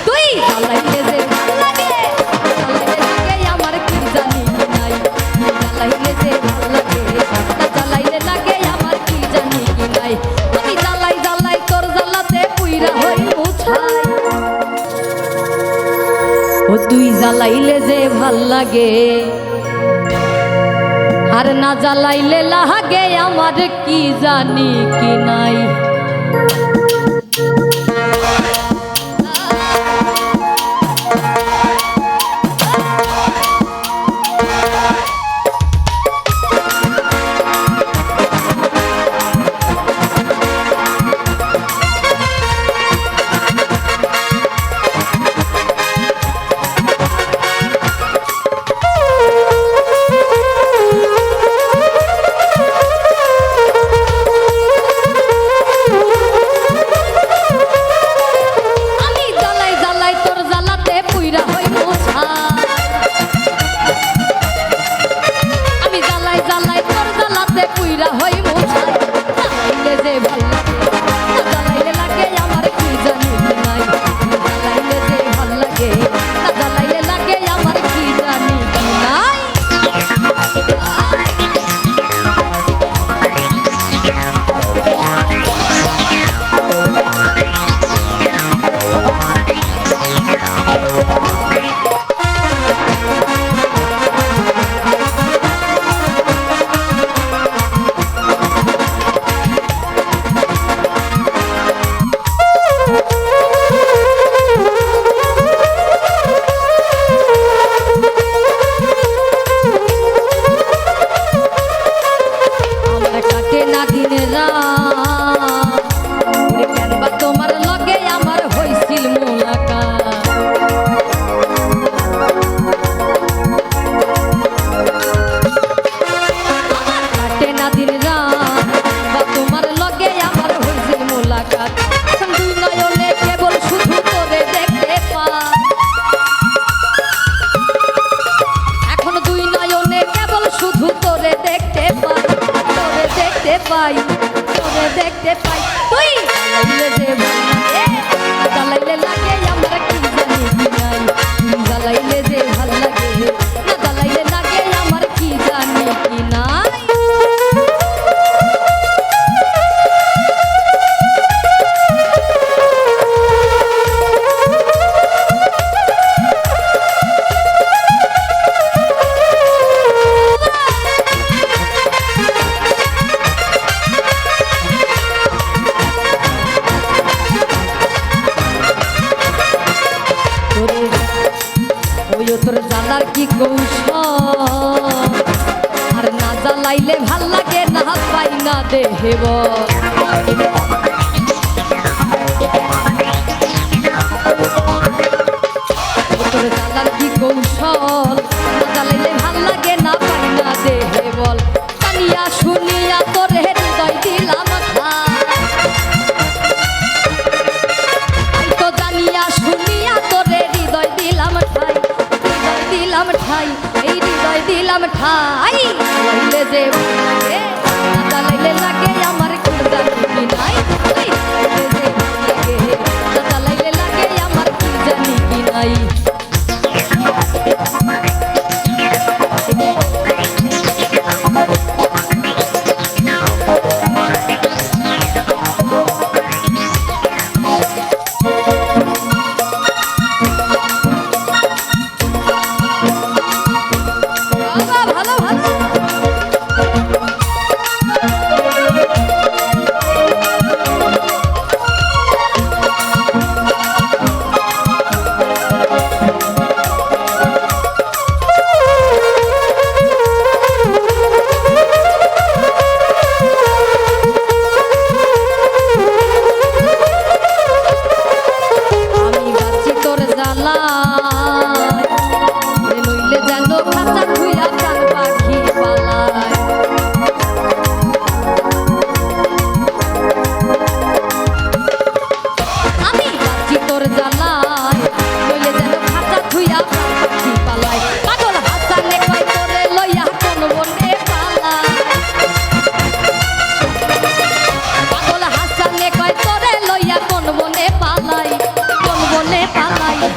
তুই জ্বালাইলে জ্বালাইলে যে ভালো লাগে। আর না জ্বালাইলে লাগে, আমার কি জানি কি নাই। পাই তোরে দেখতে পাই। তুই যে ভাই কি কৌশল? আর না জ্বালাইলে ভালো লাগে না, পাই না দেহেব। কি ভালো লাগে না, পাই না দেহে বল শুনিয়া তো मिठाई देव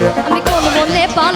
I'm gonna Amikor mondom, Nepal,